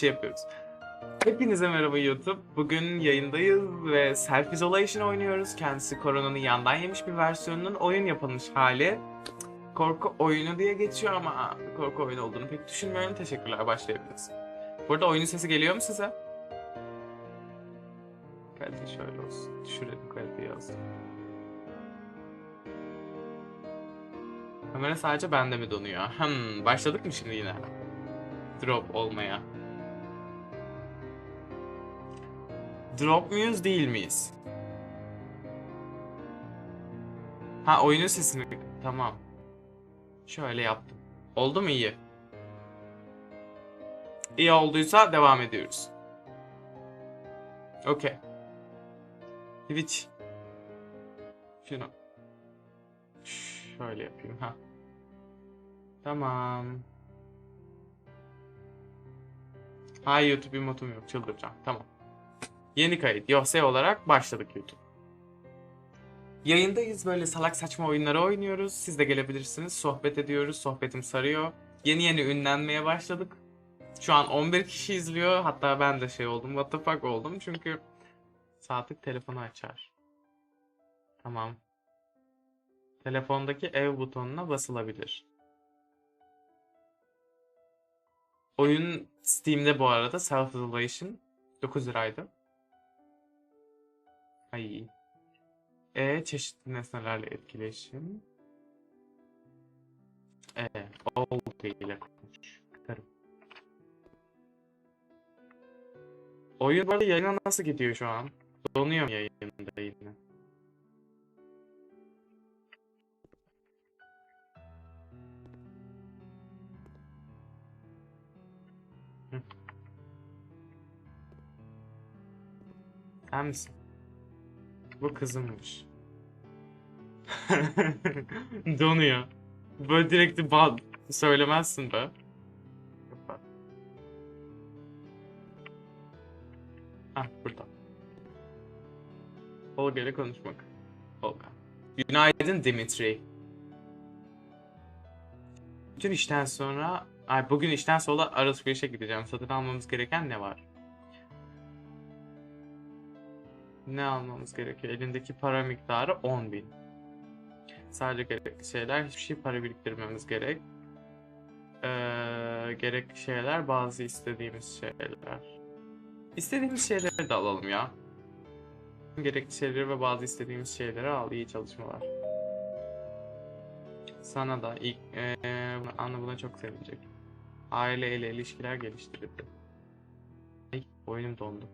şey yapıyoruz. Hepinize merhaba YouTube. Bugün yayındayız ve Self Isolation oynuyoruz. Kendisi koronanın yandan yemiş bir versiyonunun oyun yapılmış hali. Korku oyunu diye geçiyor ama korku oyunu olduğunu pek düşünmüyorum. Teşekkürler, başlayabiliriz. Burada oyunun sesi geliyor mu size? Kalite şöyle olsun. Düşürelim kaliteyi azıcık. Kamera sadece bende mi donuyor? Hmm, başladık mı şimdi yine? Drop olmaya. Drop muyuz değil miyiz? Ha oyunun sesini tamam. Şöyle yaptım. Oldu mu iyi? İyi olduysa devam ediyoruz. Okey. Twitch. Şunu. Şöyle yapayım ha. Tamam. Hayır YouTube emotum yok çıldıracağım. Tamam. Yeni kayıt Yose olarak başladık YouTube. Yayındayız böyle salak saçma oyunları oynuyoruz. Siz de gelebilirsiniz. Sohbet ediyoruz. Sohbetim sarıyor. Yeni yeni ünlenmeye başladık. Şu an 11 kişi izliyor. Hatta ben de şey oldum. What the fuck oldum. Çünkü saatlik telefonu açar. Tamam. Telefondaki ev butonuna basılabilir. Oyun Steam'de bu arada Self Isolation 9 liraydı. Ay. E çeşitli nesnelerle etkileşim. E oldu ile konuş. Kıtarım. Oyun arada yayına nasıl gidiyor şu an? Donuyor mu yayında yine? Sen misin? Bu kızımmış. Donuyor. Böyle direkt ba- söylemezsin be. Ah burada. Olga ile konuşmak. Olga. Günaydın Dimitri. Bütün işten sonra, ay bugün işten sonra alışverişe gideceğim. Satın almamız gereken ne var? Ne almamız gerekiyor? Elindeki para miktarı 10.000. Sadece gerekli şeyler, hiçbir şey para biriktirmemiz gerek. Ee, gerekli şeyler, bazı istediğimiz şeyler. İstediğimiz şeyleri de alalım ya. Gerekli şeyleri ve bazı istediğimiz şeyleri al. İyi çalışmalar. Sana da ilk ee, Anna buna çok sevinecek. Aile ile ilişkiler geliştirildi. Ay, oyunum dondu.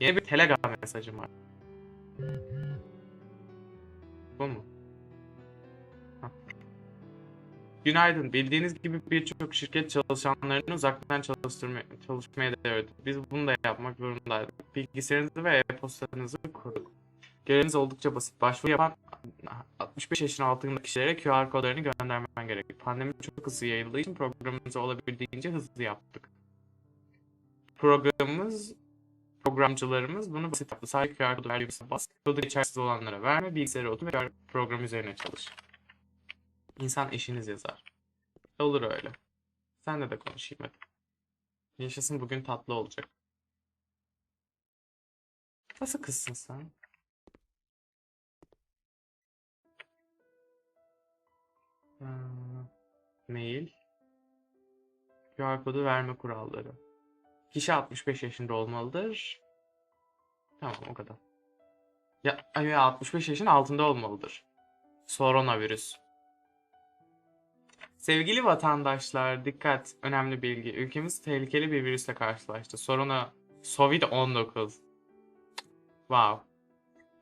Yeni bir Telegram mesajım var. Bu mu? Günaydın. Bildiğiniz gibi birçok şirket çalışanlarını uzaktan çalıştırmaya, çalışmaya devredi. Biz bunu da yapmak zorundaydık. Bilgisayarınızı ve e-postanızı kurduk. Göreviniz oldukça basit. Başvuru yapan 65 yaşın altındaki kişilere QR kodlarını göndermen gerek. Pandemi çok hızlı yayıldığı için programımızı olabildiğince hızlı yaptık. Programımız programcılarımız bunu basit yaptı. Sadece QR kodu verdiğimizde bas. Kodu geçersiz olanlara verme. Bilgisayara otur ve QR program üzerine çalış. İnsan eşiniz yazar. Olur öyle. Senle de konuşayım hadi. Yaşasın bugün tatlı olacak. Nasıl kızsın sen? Ee, mail. QR kodu verme kuralları. Kişi 65 yaşında olmalıdır. Tamam o kadar. Ya, ay, 65 yaşın altında olmalıdır. Koronavirüs. Sevgili vatandaşlar, dikkat, önemli bilgi. Ülkemiz tehlikeli bir virüsle karşılaştı. Soruna Covid-19. Wow.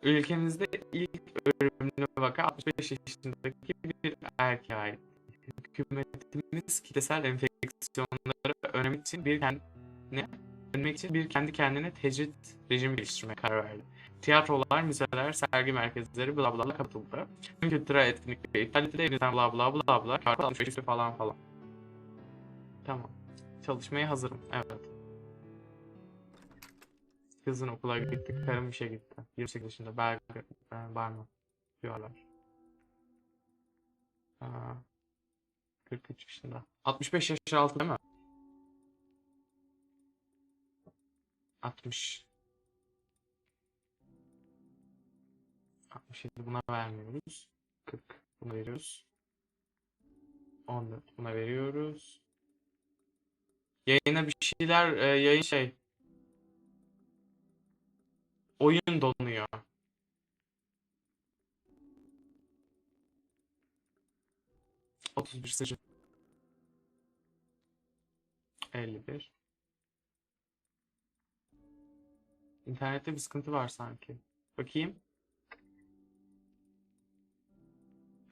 Ülkemizde ilk ölümlü vaka 65 yaşındaki bir erkeğe ait. Hükümetimiz kitlesel enfeksiyonları önlemek için bir kendi ne? Önlemek için bir kendi kendine tecrit rejimi geliştirmeye karar verdi. Tiyatrolar, müzeler, sergi merkezleri bla bla kapatıldı. Tüm kültürel etkinlikleri iptal edildi. Evinizden bla bla bla bla. Kartı alışverişi falan falan. Tamam. Çalışmaya hazırım. Evet. Kızın okula gitti. Karım işe gitti. 28 yaşında. Belki. Ben, Barman. Diyorlar. Aa, 43 yaşında. 65 yaş altı değil mi? 60. 67 buna vermiyoruz. 40 buna veriyoruz. 14 buna veriyoruz. Yayına bir şeyler e, yayın şey oyun donuyor. Otuz bir sıcak. 51. İnternette bir sıkıntı var sanki. Bakayım.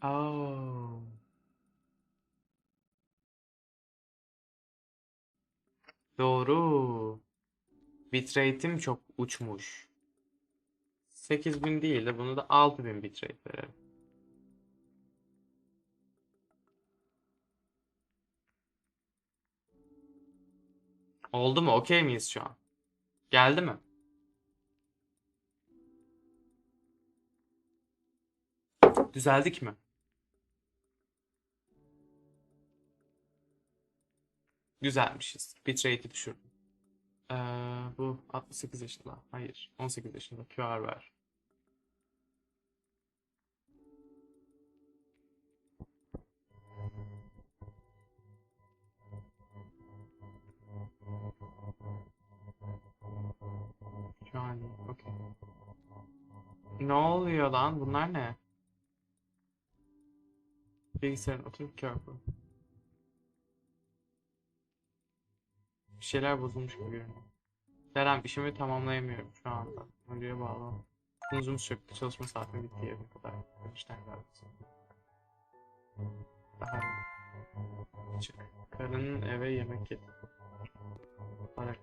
Oh. Doğru. Bitrate'im çok uçmuş. 8000 değil de bunu da 6000 bitrate verelim. Oldu mu? Okey miyiz şu an? Geldi mi? Düzeldik mi? Güzelmişiz. Bitrate'i düşürdüm. Ee, bu 68 yaşında. Hayır. 18 yaşında. QR ver. Değil. Okey. Ne oluyor lan? Bunlar ne? Bilgisayarın oturup bu. Bir şeyler bozulmuş gibi görünüyor. Kerem işimi tamamlayamıyorum şu anda. Önceye bağlı. Sunucumuz çöktü. Çalışma saatim bitti yarım kadar. İşten geldi. Daha çık. Karının eve yemek yedi. Para.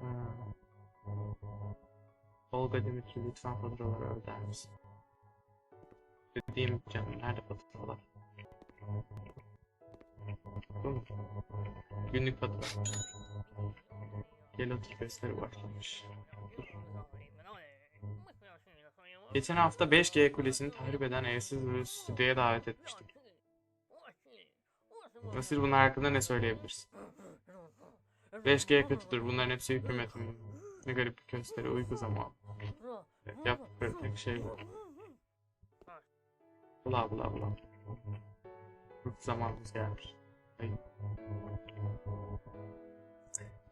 Ha. Olga Demirci lütfen faturaları öder misin? Dediğim canım nerede faturalar? Günlük fatura. Gel otur gösteri başlamış. Geçen hafta 5G kulesini tahrip eden evsiz bir stüdyoya davet etmiştik. Nasir bunlar hakkında ne söyleyebilirsin? 5G kötüdür. Bunların hepsi hükümetin. Ne garip bir gösteri. Uyku zamanı. Yaptıkları tek şey bu. Bula bula bula. Zamanımız gelmiş. Ay.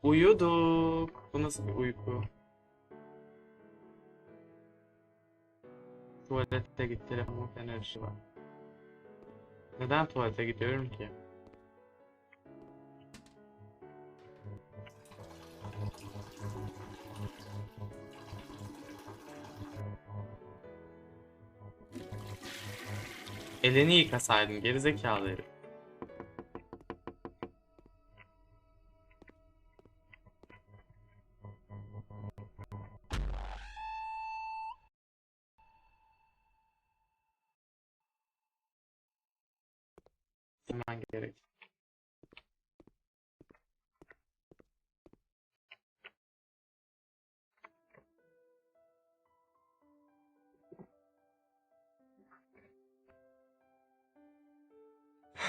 Uyuduk. Bu nasıl bir uyku? Tuvalete git telefonun enerjisi var. Neden tuvalete gidiyorum ki? Elini yıkasaydın gerizekalı herif.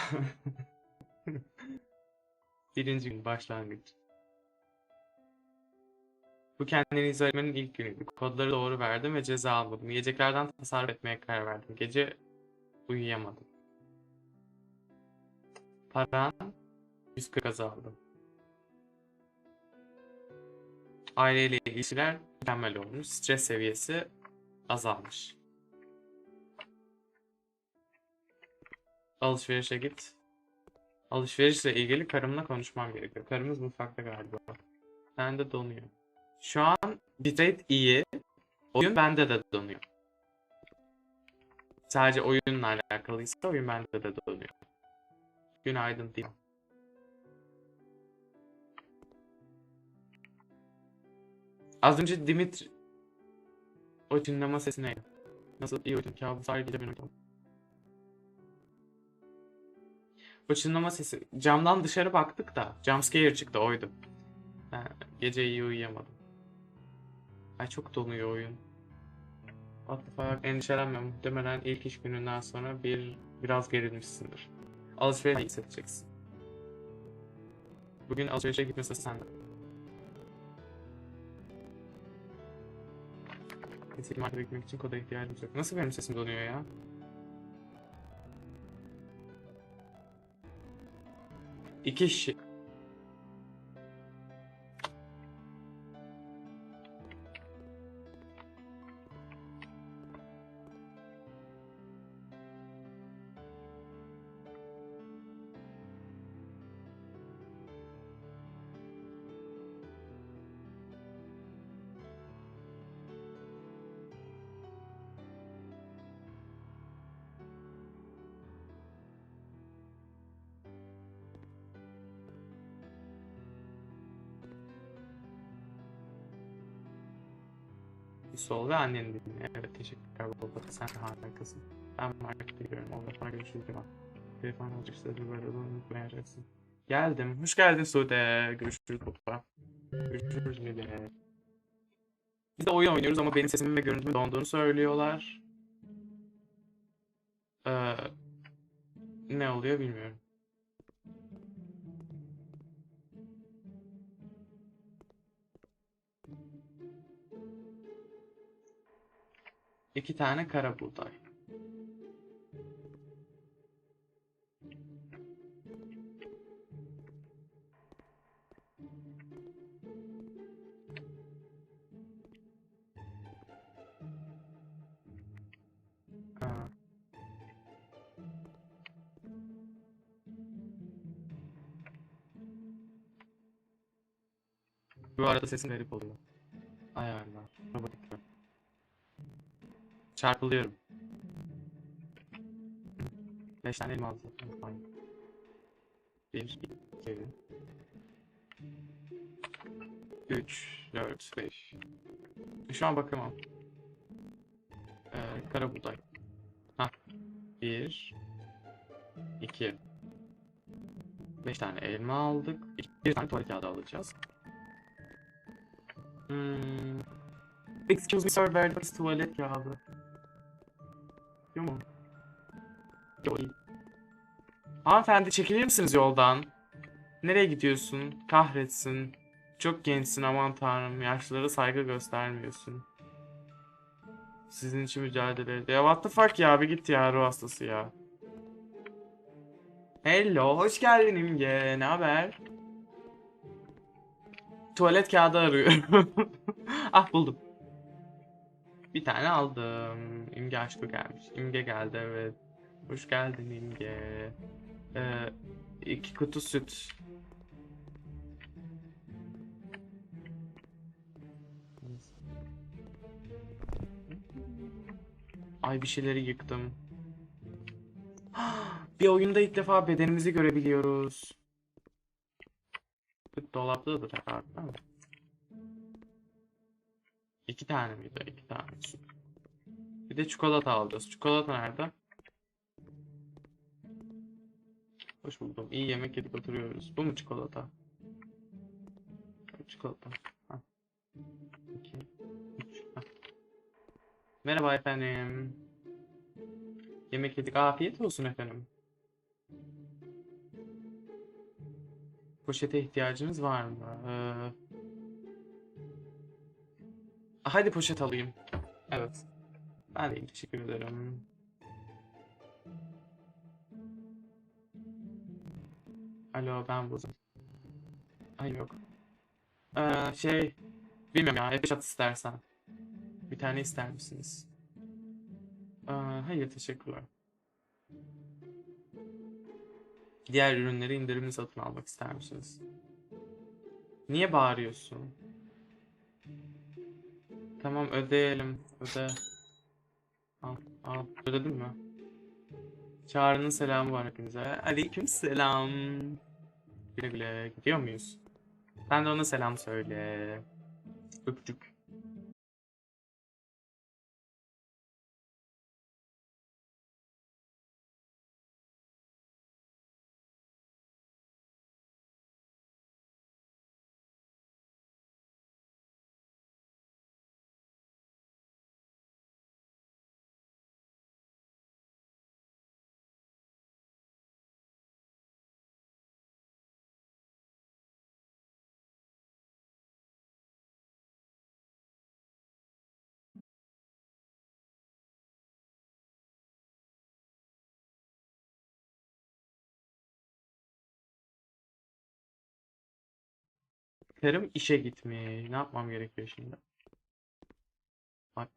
Birinci gün başlangıç. Bu kendini izlemenin ilk günüydü. Kodları doğru verdim ve ceza almadım. Yiyeceklerden tasarruf etmeye karar verdim. Gece uyuyamadım. Paran 140 azaldı. Aileyle ilişkiler mükemmel olmuş. Stres seviyesi azalmış. Alışverişe git. Alışverişle ilgili karımla konuşmam gerekiyor. Karımız mutfakta galiba. Bende donuyor. Şu an bitrate iyi. Oyun bende de donuyor. Sadece oyunla alakalıysa oyun bende de donuyor. Günaydın diyeyim. Az önce Dimitri o çınlama sesi neydi? Nasıl iyi uyudun kabus her gece ben uyudum. O çınlama sesi camdan dışarı baktık da jumpscare çıktı oydu. Ha, gece iyi uyuyamadım. Ay çok donuyor oyun. What the fuck? Endişelenme muhtemelen ilk iş gününden sonra bir Biraz gerilmişsindir. Alışveriş hissedeceksin. Bugün alışverişe gitme sırası sende. Markete gitmek için koda ihtiyacımız yok. Nasıl benim sesim donuyor ya? İki kişi. Bir sol ve anneni dinle. Evet teşekkürler baba. Sen de harikasın. Ben markete gidiyorum. Orada sonra görüşürüz. Tamam. Telefon alacak size böyle unutmayacaksın. Geldim. Hoş geldin Sude. Görüşürüz baba. Görüşürüz Mide. Biz de oyun oynuyoruz ama benim sesimin ve görüntümün donduğunu söylüyorlar. Ee, ne oluyor bilmiyorum. İki tane kara buğday. Bu arada sesin garip oluyor. Ayarlar. Çarpılıyorum. Beş tane elma aldım. Aynen. Bir, iki, üç, dört, beş. Şu an bakamam. Ee, kara buğday. Ha. Bir, iki. Beş tane elma aldık. İki- Bir tane tuvalet kağıdı alacağız. Hmm. Excuse me sir, where is tuvalet kağıdı? Hanımefendi çekilir misiniz yoldan? Nereye gidiyorsun? Kahretsin. Çok gençsin aman tanrım. Yaşlılara saygı göstermiyorsun. Sizin için mücadele ediyor. Ya what the fuck ya bir git ya ruh hastası ya. Hello, hoş geldin İmge. Ne haber? Tuvalet kağıdı arıyorum. ah buldum. Bir tane aldım. İmge aşkı gelmiş. İmge geldi evet. Hoş geldin İmge. Ee, iki kutu süt. Ay bir şeyleri yıktım. Bir oyunda ilk defa bedenimizi görebiliyoruz. Dolaptadır herhalde değil? İki tane miydi? İki tane. Bir de çikolata alacağız. Çikolata nerede? Hoş buldum. İyi yemek yedik oturuyoruz. Bu mu çikolata? Çikolata. Ha. İki, üç. Ha. Merhaba efendim. Yemek yedik. Afiyet olsun efendim. Poşete ihtiyacınız var mı? Ee... Hadi poşet alayım. Evet. Ben de teşekkür ederim. Alo ben buldum. Ay yok. Ee, şey bilmiyorum ya. Epe shot istersen. Bir tane ister misiniz? Ee, hayır teşekkürler. Diğer ürünleri indirimli satın almak ister misiniz? Niye bağırıyorsun? Tamam ödeyelim. Öde. Al, al. Ödedin mi? Çağrı'nın selamı var hepinize. Aleyküm selam. Güle güle. Gidiyor muyuz? Sen de ona selam söyle. Öpücük. Karım işe gitmiş. Ne yapmam gerekiyor şimdi? Bak.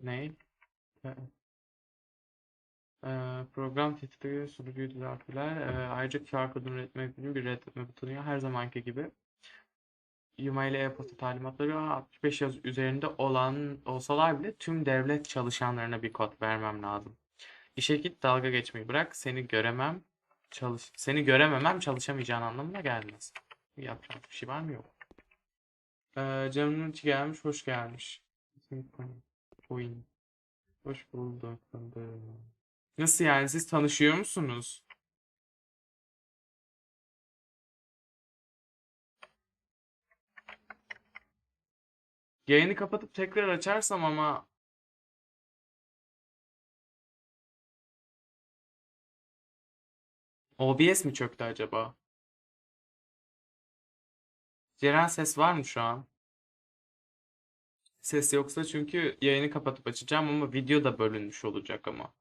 Ne? Ee, program tetikliyor, sunucuyu düzeltiler. Ee, ayrıca QR kodunu üretmek için bir reddetme butonu. Her zamanki gibi. Yuma ile e-posta talimatları 65 yaş üzerinde olan olsalar bile tüm devlet çalışanlarına bir kod vermem lazım. İşe git dalga geçmeyi bırak. Seni göremem. Çalış seni görememem çalışamayacağın anlamına gelmez. Yapacağım bir şey var mı yok. Ee, içi gelmiş, hoş gelmiş. Oyun. Hoş bulduk. Nasıl yani siz tanışıyor musunuz? Yayını kapatıp tekrar açarsam ama OBS mi çöktü acaba? Ceren ses var mı şu an? Ses yoksa çünkü yayını kapatıp açacağım ama video da bölünmüş olacak ama.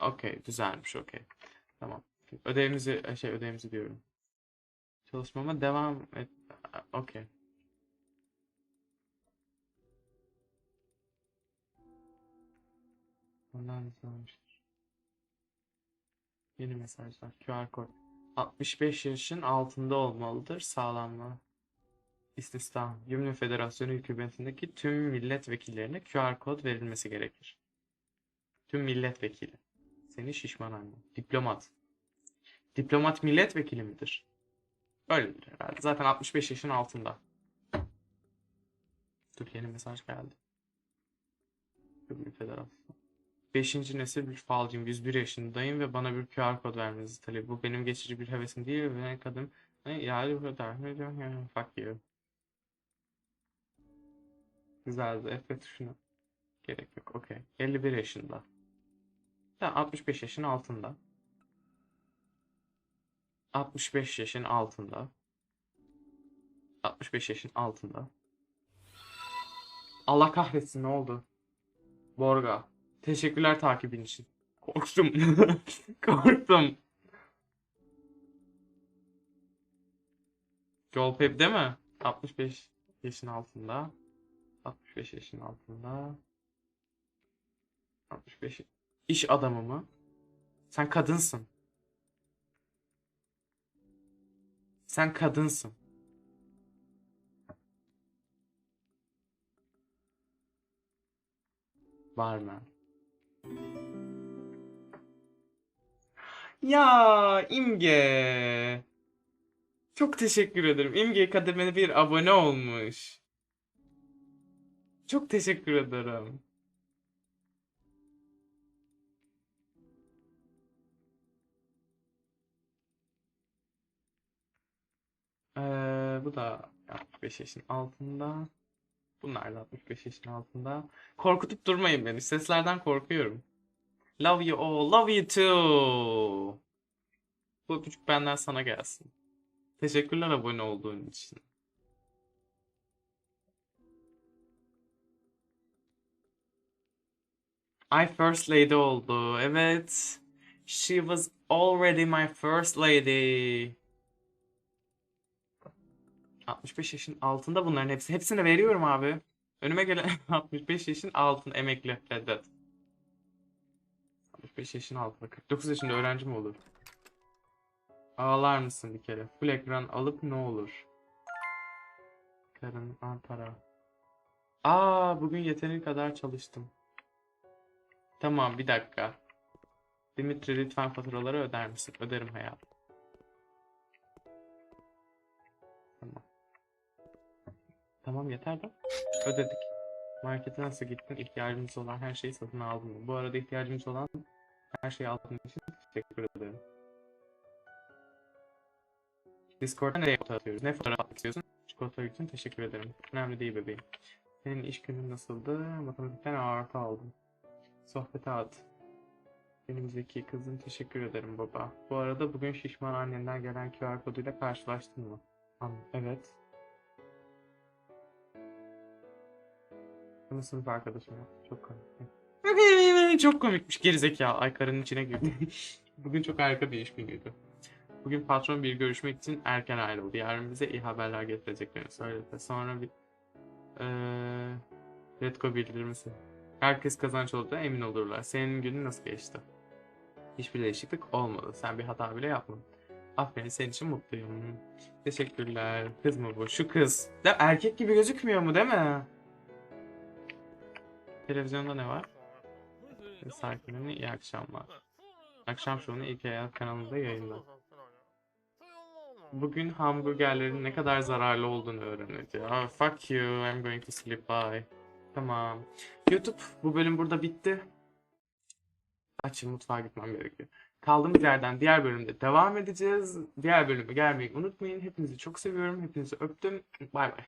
Okey, düzelmiş okey. Tamam. Ödevimizi, şey ödevimizi diyorum. Çalışmama devam et. Okey. Ondan sonramıştır. Yeni mesajlar. QR kod. 65 yaşın altında olmalıdır. Sağlanma. İstihdam. Yemin Federasyonu hükümetindeki tüm milletvekillerine QR kod verilmesi gerekir. Tüm milletvekili. Seni şişman anne. Diplomat. Diplomat milletvekili midir? Öyledir herhalde. Zaten 65 yaşın altında. Dur yeni mesaj geldi. Yemin Federasyon. 5. nesil bir falcıyım. 101 yaşındayım ve bana bir QR kod vermenizi talep. Bu benim geçici bir hevesim değil ve ben kadın yani bu kadar. Ne diyorum yani fuck you. Güzeldi. F tuşuna. Gerek yok. Okey. 51 yaşında. Ya 65 yaşın altında. 65 yaşın altında. 65 yaşın altında. Allah kahretsin ne oldu? Borga. Teşekkürler takibin için. Korktum. Korktum. Joel değil mi? 65 yaşın altında. 65 yaşın altında. 65 iş adamı mı? Sen kadınsın. Sen kadınsın. Var Ya İmge. Çok teşekkür ederim. İmge kademene bir abone olmuş. Çok teşekkür ederim. Ee, bu da 65 yaşın altında. Bunlar da 65 yaşın altında. Korkutup durmayın beni. Seslerden korkuyorum. Love you all. Love you too. Bu öpücük benden sana gelsin. Teşekkürler abone olduğun için. I first lady oldu. Evet. She was already my first lady. 65 yaşın altında bunların hepsi. Hepsini veriyorum abi. Önüme gelen 65 yaşın altın emekli reddet. 65 yaşın altında 49 yaşında öğrenci mi olur? Ağlar mısın bir kere? Full ekran alıp ne olur? Karın Ankara. Aa bugün yeteri kadar çalıştım. Tamam bir dakika. Dimitri lütfen faturaları öder misin? Öderim hayatım. Tamam. Tamam yeter de. Ödedik. Markete nasıl gittin? İhtiyacımız olan her şeyi satın aldın mı? Bu arada ihtiyacımız olan her şeyi aldığın için teşekkür ederim. Discord'da nereye fotoğraf atıyoruz? Ne fotoğraf atmak istiyorsun? Çikolata için teşekkür ederim. Önemli değil bebeğim. Senin iş günün nasıldı? Matematikten artı aldım. Sohbete at. Benim zeki kızım teşekkür ederim baba. Bu arada bugün şişman annenden gelen QR koduyla karşılaştın mı? An evet. Bunu sınıf arkadaşım. Çok komik. Çok komikmiş gerizekalı. Ay karının içine girdi. Bugün çok harika bir iş günüydü. Bugün patron bir görüşmek için erken ayrıldı. Yarın bize iyi haberler getireceklerini söyledi. Sonra bir eee Redco bildirmesi. Herkes kazanç olduğuna emin olurlar. Senin günün nasıl geçti? Hiçbir değişiklik olmadı. Sen bir hata bile yapmadın. Aferin senin için mutluyum. Teşekkürler. Kız mı bu? Şu kız. De erkek gibi gözükmüyor mu değil mi? Televizyonda ne var? Sakinliğine iyi akşamlar. Akşam şovunu ilk hayat kanalında yayında. Bugün hamburgerlerin ne kadar zararlı olduğunu öğreneceğiz. Ah, fuck you, I'm going to sleep, bye. Tamam. YouTube, bu bölüm burada bitti. Açın mutfağa gitmem gerekiyor. Kaldığımız yerden diğer bölümde devam edeceğiz. Diğer bölümü gelmeyi unutmayın. Hepinizi çok seviyorum. Hepinizi öptüm. Bay bay.